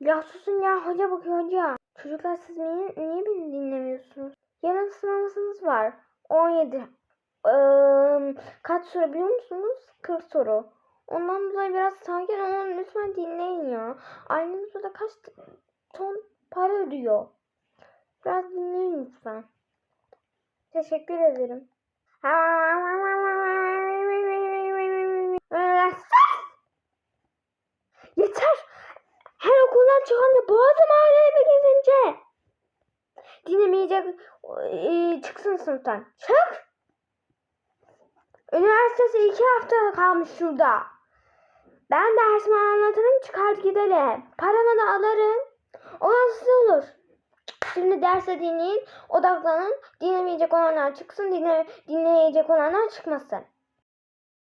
Ya susun ya hoca bakıyor hoca. Çocuklar siz niye, niye beni dinlemiyorsunuz? Yarın sınavınız var. 17. Eee, kaç soru biliyor musunuz? 40 soru. Ondan dolayı biraz sakin olun lütfen dinleyin ya. Aileniz burada kaç ton para ödüyor. Biraz dinleyin lütfen. Teşekkür ederim. Yeter! Çıkınca boğazım ağrıyor eve gezince. Dinlemeyecek e, çıksın sınıftan. Çık! Üniversitesi iki hafta kalmış şurada. Ben dersimi anlatırım çıkar giderim. Paramı da alırım. Olası olur. Şimdi derse dinleyin, odaklanın. Dinlemeyecek olanlar çıksın, dinle, dinleyecek olanlar çıkmasın.